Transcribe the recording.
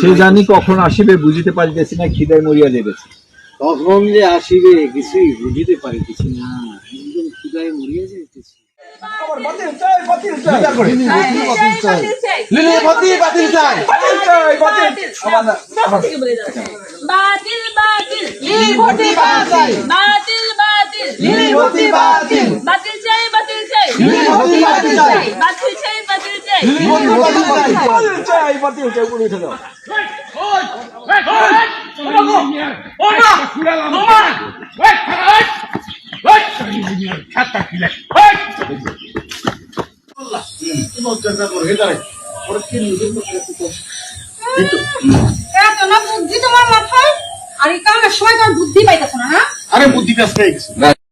সে জানি কখন আসিবে বুঝিতে পারিতেছি না খিদায় মরিয়া যাইতেছে কখন যে আসিবে কিছুই বুঝিতে পারিতেছি না একদম খিদায় মরিয়া যাইতেছি বাতিল বাতিল বাতিল বাতিল ভোটে বাতিল বাতিল চাই বাতিল চাই। বাতিল চাই বাতিল চাই। বাতিল চাই বাতিল চাই বুদ্ধি তোমার মাথায়? আর এই সময় তোমার বুদ্ধি পাইতেছ না হ্যাঁ? আরে বুদ্ধি কাজ পেয়ে গেছে